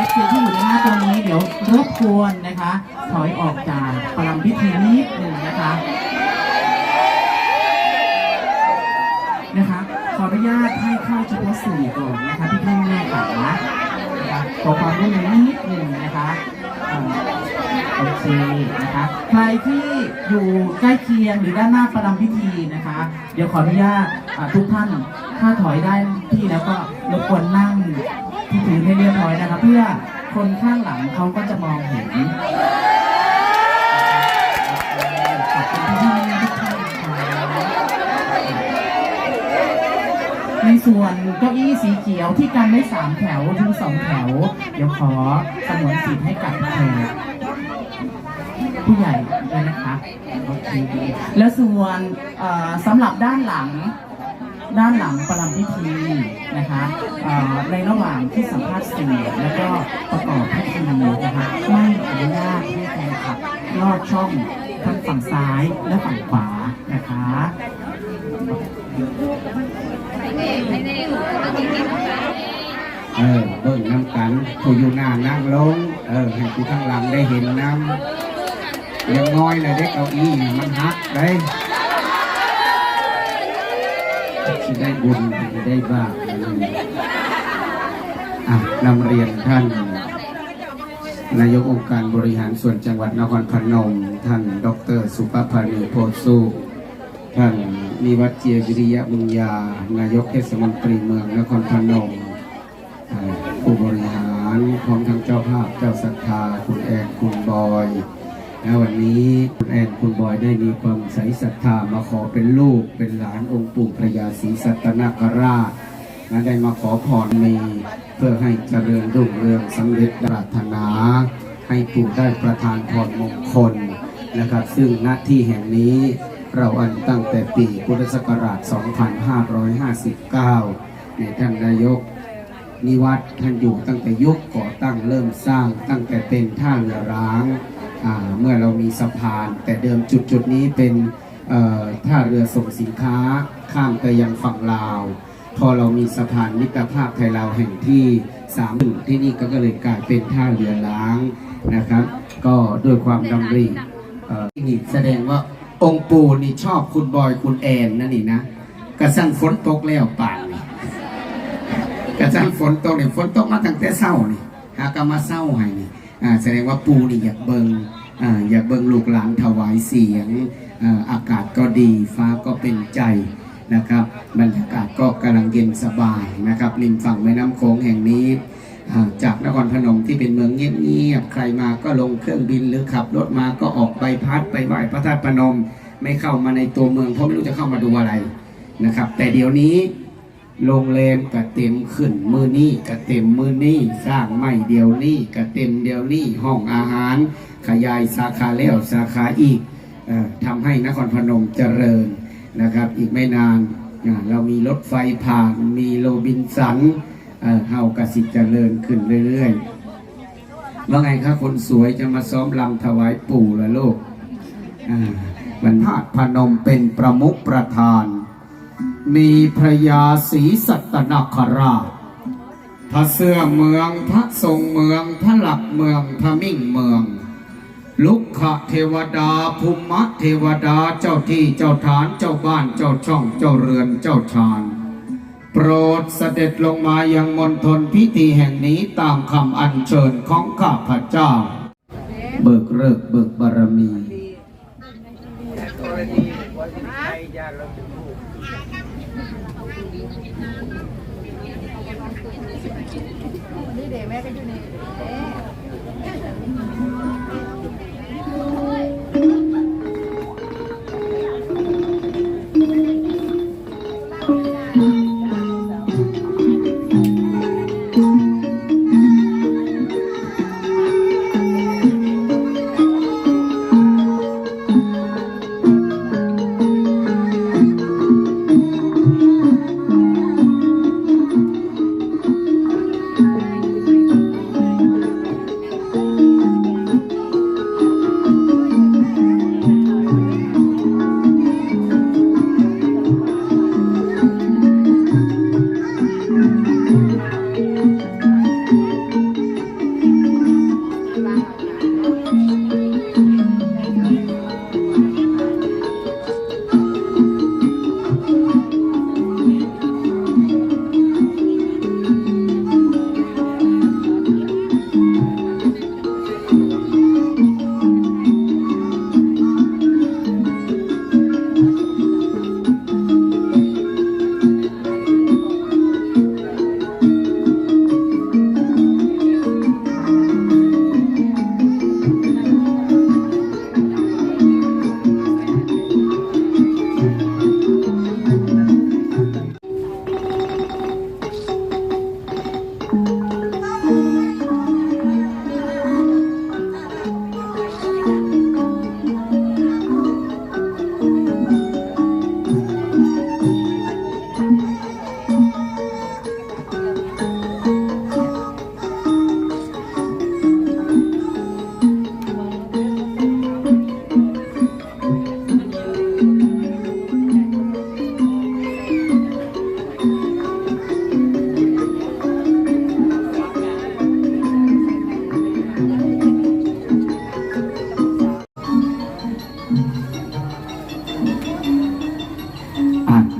อฟซีที่อยู่ด้านหน้าตรงนี้เดี๋ยวรบกวนนะคะ ถอยออกจากประลำพิธีนิดหนึ่งนะคะนะคะ ขออนุญาตให้เข้าเฉพาะสื่ก่อนนะคะพี่พี่แม่ค่ะนะคะขอความร่วมมือนิดหนึ่งนะคะโอเคนะคะ ใครที่อยู่ใกล้เคียงหรือด้านหน้าประลัมพิธีนะคะ เดี๋ยวขออนุญาตทุกท่านถ้าถอยได้ที่แล้วก็รบกวนนั่ง ที่ถือให้เรียบร้อยนะคะเพื่อคนข้างหลังเขาก็จะมองเห็นขอบคุณพี่ๆทุกท่านในส่วนเก้าอี้สีเขียวที่กันได้สามแถวถึงสองแถว เดี๋ยวขอสงวนสิทธิ์ให้กับแขกผู้ใหญ่ด้วยนะคะโอเคแล้วส่วนสำหรับด้านหลัง ด้านหลังประลำพิธีนะคะในระหว่างที่สัมภาษณ์สื่อแล้วก็ประกอบพิธีนะคะไม่อนุญาตให้แฟนคลับลอดช่องทั้งฝั่งซ้ายและฝั่งขวานะคะเออเบิ่งน้ำกันผู้อยู่หน้านั่งลง เออให้ผู้ข้างหลังได้เห็นน้ำยังน้อยเลยได้เก้าอี้มันหักได้ ที่ได้บุญที่ได้บาปอะนำเรียนท่านนายกองค์การบริหารส่วนจังหวัดนครพนม ท่านดร สุภพานีโพสุท่านนิวัฒน์เจียวิริยะบุญญา นายกเทศมนตรีเมืองนครพนมผู้บริหารพร้อมทั้งเจ้าภาพเจ้าศรัทธา คุณแอนคุณบอย และวันนี้คุณแอนคุณบอยได้มีความใสศรัทธามาขอเป็นลูกเป็นหลานองค์ปู่พระยาศรีสัตนคราชและได้มาขอพรมีเพื่อให้เจริญรุ่งเรืองสำเร็จปรารถนา ให้ปู่ได้ประทานพรมงคลนะครับ ซึ่งณที่แห่งนี้เราอันตั้งแต่ปีพุทธศักราช 2559 ในท่านนายกนิวัดท่านอยู่ตั้งแต่ยุคก่อตั้งเริ่มสร้างตั้งแต่เป็นท่าเรือร้าง เมื่อเรามีสะพาน แต่เดิมจุดจุดนี้เป็นท่าเรือส่งสินค้าข้ามไปยังฝั่งลาว พอเรามีสะพานมิตรภาพไทยลาวแห่งที่สามที่นี่ก็เลยกลายเป็นท่าเรือล้างนะครับ ก็ด้วยความดำริเอ่นี่แสดงว่าองค์ปูนี่ชอบคุณบอยคุณแอนนั่นนี่นะกระสั่งฝนตกแล้วป่านนี่กระทั่งฝนตกเนี่ยฝนตกมาตั้งแต่เช้านี่หากมาเช้าให้นี่ อ่าแสดงว่าปูนี่อยากเบิงอ่าอยากเบิงลูกหลานถวายเสียงอ่าอากาศก็ดีฟ้าก็เป็นใจนะครับ บรรยากาศก็กำลังเย็นสบายนะครับริมฝั่งแม่น้ำโขงแห่งนี้อ่าจากนครพนมที่เป็นเมืองเงียบๆ ใครมาก็ลงเครื่องบินหรือขับรถมาก็ออกใบพัดไปไหว้พระธาตุพนม ไม่เข้ามาในตัวเมืองเพราะไม่รู้จะเข้ามาดูอะไรนะครับ แต่เดี๋ยวนี้ โรงแรมก็เต็มขึ้นมือนี้ก็เต็มมือนี้สร้างไม่เดียวนี้ก็เต็มเดียวนี้ห้องอาหาร ขยายสาขาแล้วสาขาอีกออทำให้นครพนมเจริญนะครับ อีกไม่นานเรามีรถไฟผ่านมีโรบินสันเฮากสิเจริญขึ้นเรื่อยๆว่าไงครับคนสวยจะมาซ้อมลำถวายปู่ละลูกบรรพาดพนมเป็นประมุขประธาน มีพระยาศรีสัตนคราชพระเสื้อเมืองพระทรงเมืองพระหลักเมืองพระมิ่งเมือง ลุกขะเทวดาภูมะเทวดาเจ้าที่เจ้าฐานเจ้าบ้านเจ้าช่องเจ้าเรือนเจ้าชานโปรดเสด็จลงมายังมณฑลพิธีแห่งนี้ตามคำอัญเชิญของข้าพเจ้า เบิกเลิกเบิกบารมี นี่เด็กแม่ก็อยู่นี่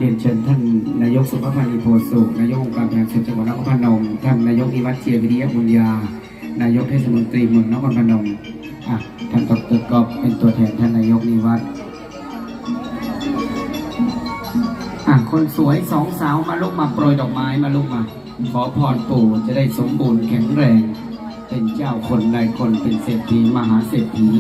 เรียนเชิญท่านนายกสุภพันธ์นีโพสุนายกองค์การแพทย์ส่วนจังหวัดนครพนมท่านนายกนิวัฒน์เจียวิริยบุญญานายกเทศมนตรีเมืองนครพนมอะท่านดรกอบเป็นตัวแทนท่านนายกนิวัฒน์อะคนสวยสองสาวมาลุกมาโปรยดอกไม้มาลุกมา ขอพรปู่จะได้สมบูรณ์แข็งแรง เป็นเจ้าคนใดคนเป็นเศรษฐีมหาเศรษฐี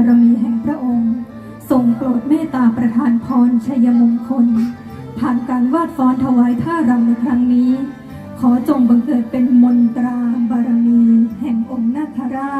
าจบารมีแห่งพระองค์ ทรงโปรดเมตตาประทานพรชัยมงคล ผ่านการวาดฟ้อนถวายท่ารำในครั้งนี้ ขอจงบังเกิดเป็นมนตราบารมี แห่งองค์นาคราช